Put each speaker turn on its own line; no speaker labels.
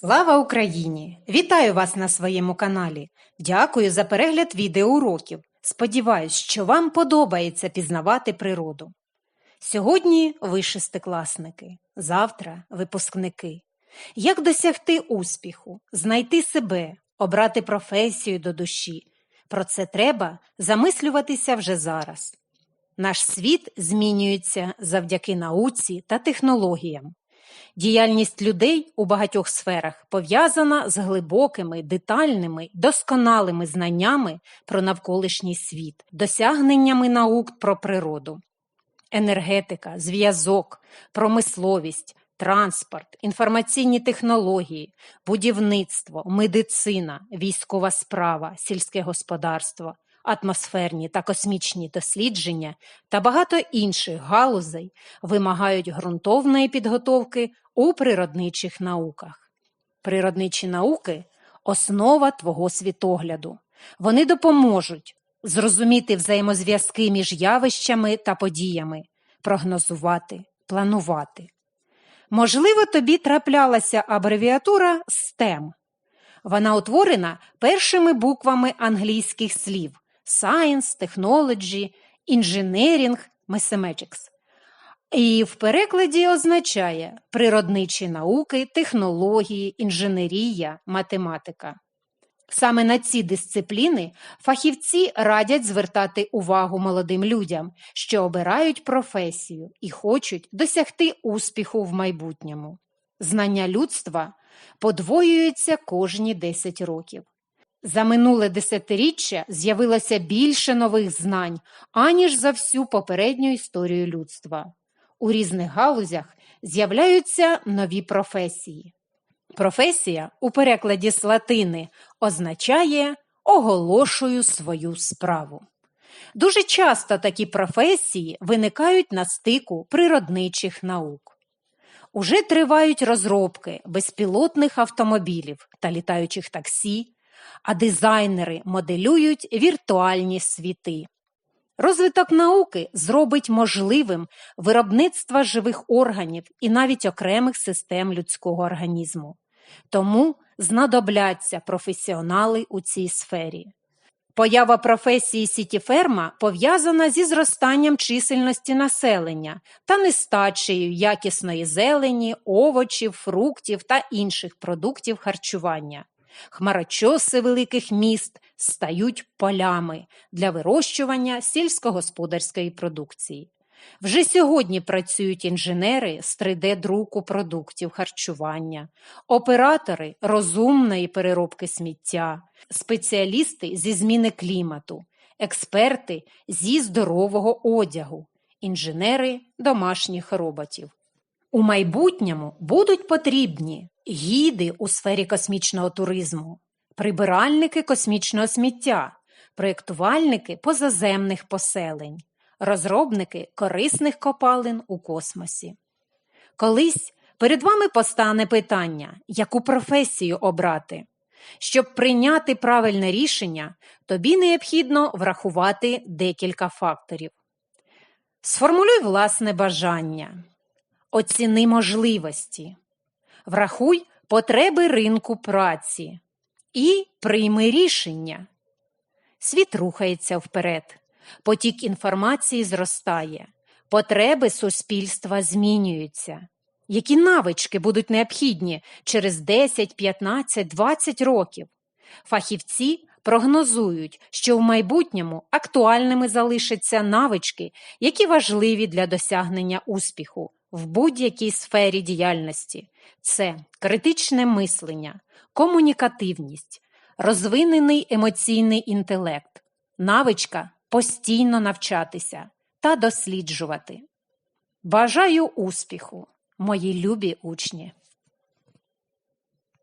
Слава Україні! Вітаю вас на своєму каналі. Дякую за перегляд відеоуроків. Сподіваюсь, що вам подобається пізнавати природу. Сьогодні ви шестикласники, завтра випускники. Як досягти успіху, знайти себе, обрати професію до душі? Про це треба замислюватися вже зараз. Наш світ змінюється завдяки науці та технологіям. Діяльність людей у багатьох сферах пов'язана з глибокими, детальними, досконалими знаннями про навколишній світ, досягненнями наук про природу. Енергетика, зв'язок, промисловість, транспорт, інформаційні технології, будівництво, медицина, військова справа, сільське господарство, атмосферні та космічні дослідження та багато інших галузей вимагають ґрунтовної підготовки у природничих науках. Природничі науки основа твого світогляду. Вони допоможуть зрозуміти взаємозв'язки між явищами та подіями, прогнозувати, планувати. Можливо, тобі траплялася абревіатура STEM. Вона утворена першими буквами англійських слів Science, Technology, Engineering, Mathematics. І в перекладі означає природничі науки, технології, інженерія, математика. Саме на ці дисципліни фахівці радять звертати увагу молодим людям, що обирають професію і хочуть досягти успіху в майбутньому. Знання людства подвоюються кожні 10 років. За минуле десятиріччя з'явилося більше нових знань, аніж за всю попередню історію людства. У різних галузях з'являються нові професії. Професія у перекладі з латини означає оголошую свою справу. Дуже часто такі професії виникають на стику природничих наук. Уже тривають розробки безпілотних автомобілів та літаючих таксі, а дизайнери моделюють віртуальні світи. Розвиток науки зробить можливим виробництво живих органів і навіть окремих систем людського організму. Тому знадобляться професіонали у цій сфері. Поява професії сітіферма пов'язана зі зростанням чисельності населення та нестачею якісної зелені, овочів, фруктів та інших продуктів харчування. Хмарочоси великих міст стають полями для вирощування сільськогосподарської продукції. Вже сьогодні працюють інженери з 3D-друку продуктів харчування, оператори розумної переробки сміття, спеціалісти зі зміни клімату, експерти зі здорового одягу, інженери домашніх роботів. У майбутньому будуть потрібні гіди у сфері космічного туризму, прибиральники космічного сміття, проєктувальники позаземних поселень, розробники корисних копалин у космосі. Колись перед вами постане питання, яку професію обрати. Щоб прийняти правильне рішення, тобі необхідно врахувати декілька факторів. Сформулюй власне бажання, оціни можливості, врахуй потреби ринку праці і прийми рішення. Світ рухається вперед, потік інформації зростає, потреби суспільства змінюються. Які навички будуть необхідні через 10, 15, 20 років? Фахівці прогнозують, що в майбутньому актуальними залишаться навички, які важливі для досягнення успіху в будь-якій сфері діяльності. Це критичне мислення, комунікативність, розвинений емоційний інтелект, навичка постійно навчатися та досліджувати. Бажаю успіху, мої любі учні!